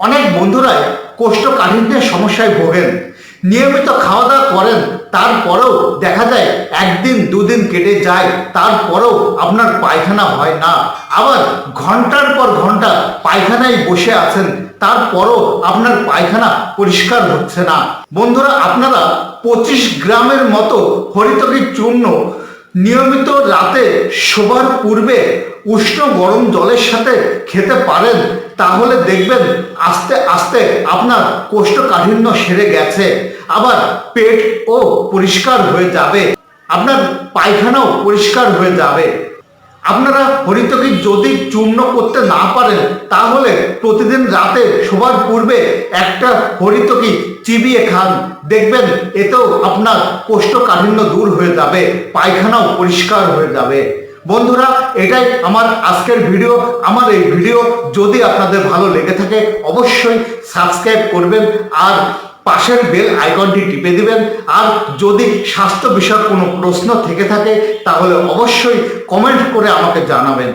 অনেক বন্ধুরাই কোষ্ঠকাঠিন্যের সমস্যায় ভোগেন। নিয়মিত খাওয়া দাওয়া করেন, তারপরেও দেখা যায় একদিন, দুদিন কেটে যায়, তারপরেও আপনার পায়খানা হয় না। আবার ঘণ্টার পর ঘণ্টা পায়খানায় বসে আছেন, তারপরও আপনার পায়খানা পরিষ্কার হচ্ছে না। বন্ধুরা, আপনারা পঁচিশ গ্রামের মতো হরিতকি চূর্ণ নিয়মিত রাতে শোবার পূর্বে উষ্ণ গরম জলের সাথে খেতে পারেন, তাহলে দেখবেন আস্তে আস্তে আপনার কোষ্ঠকাঠিন্য সেরে গেছে, আবার পেট ও পরিষ্কার হয়ে যাবে, আপনার পায়খানাও পরিষ্কার হয়ে যাবে। আপনারা হরিতকি যদি চূর্ণ করতে না পারেন, তাহলে প্রতিদিন রাতে শোবার পূর্বে একটা হরিতকি চিবিয়ে খান। দেখবেন, এতেও আপনার কোষ্ঠকাঠিন্য দূর হয়ে যাবে, পায়খানাও পরিষ্কার হয়ে যাবে। বন্ধুরা, এটাই আমার আজকের ভিডিও। আমার এই ভিডিও যদি আপনাদের ভালো লেগে থাকে, অবশ্যই সাবস্ক্রাইব করবেন। আর পাশের বেল আইকনটি টিপে দিবেন। আর যদি স্বাস্থ্য বিষয়ক কোনো প্রশ্ন থেকে থাকে, তাহলে অবশ্যই কমেন্ট করে আমাকে জানাবেন।